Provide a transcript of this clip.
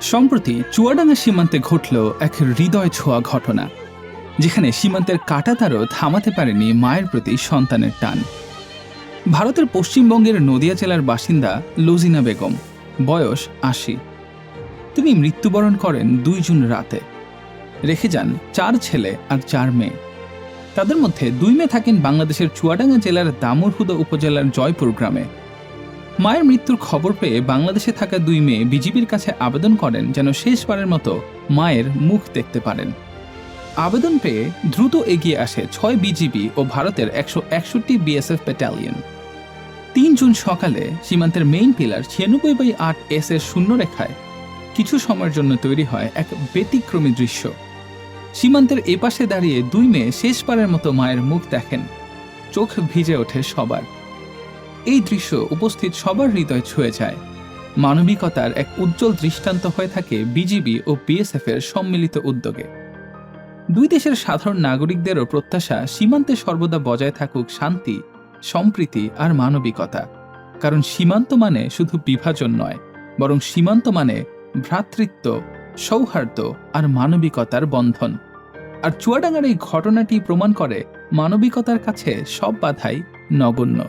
সম্প্রতি চুয়াডাঙ্গা সীমান্তে ঘটল এক হৃদয় ছোঁয়া ঘটনা, যেখানে সীমান্তের কাটাতারও থামাতে পারেনি মায়ের প্রতি সন্তানের টান। ভারতের পশ্চিমবঙ্গের নদিয়া জেলার বাসিন্দা লজিনা বেগম, বয়স আশি। তিনি মৃত্যুবরণ করেন দুই জুন রাতে। রেখে যান চার ছেলে আর চার মেয়ে। তাদের মধ্যে দুই মেয়ে থাকেন বাংলাদেশের চুয়াডাঙ্গা জেলার দামুরহুদা উপজেলার জয়পুর গ্রামে। মায়ের মৃত্যুর খবর পেয়ে বাংলাদেশে থাকা দুই মেয়ে বিজিবির কাছে আবেদন করেন যেন শেষবারের মতো মায়ের মুখ দেখতে পারেন। আবেদন পেয়ে দ্রুত এগিয়ে আসে ছয় বিজিবি ও ভারতের একশো একষট্টি বিএসএফ ব্যাটালিয়ন। তিন জুন সকালে সীমান্তের মেইন পিলার ছিয়ানব্বই বাই আট এস এর শূন্যরেখায় কিছু সময়ের জন্য তৈরি হয় এক ব্যতিক্রমী দৃশ্য। সীমান্তের এপাশে দাঁড়িয়ে দুই মেয়ে শেষবারের মতো মায়ের মুখ দেখেন। চোখ ভিজে ওঠে সবার। এই দৃশ্য উপস্থিত সবার হৃদয় ছুঁয়ে যায়। মানবিকতার এক উজ্জ্বল দৃষ্টান্ত হয়ে থাকে বিজিবি ও বিএসএফ এর সম্মিলিত উদ্যোগে। দুই দেশের সাধারণ নাগরিকদেরও প্রত্যাশা সীমান্তে সর্বদা বজায় থাকুক শান্তি, সম্প্রীতি আর মানবিকতা। কারণ সীমান্ত মানে শুধু বিভাজন নয়, বরং সীমান্ত মানে ভ্রাতৃত্ব, সৌহার্দ্য আর মানবিকতার বন্ধন। আর চুয়াডাঙ্গার এই ঘটনাটি প্রমাণ করে মানবিকতার কাছে সব বাধাই নগণ্য।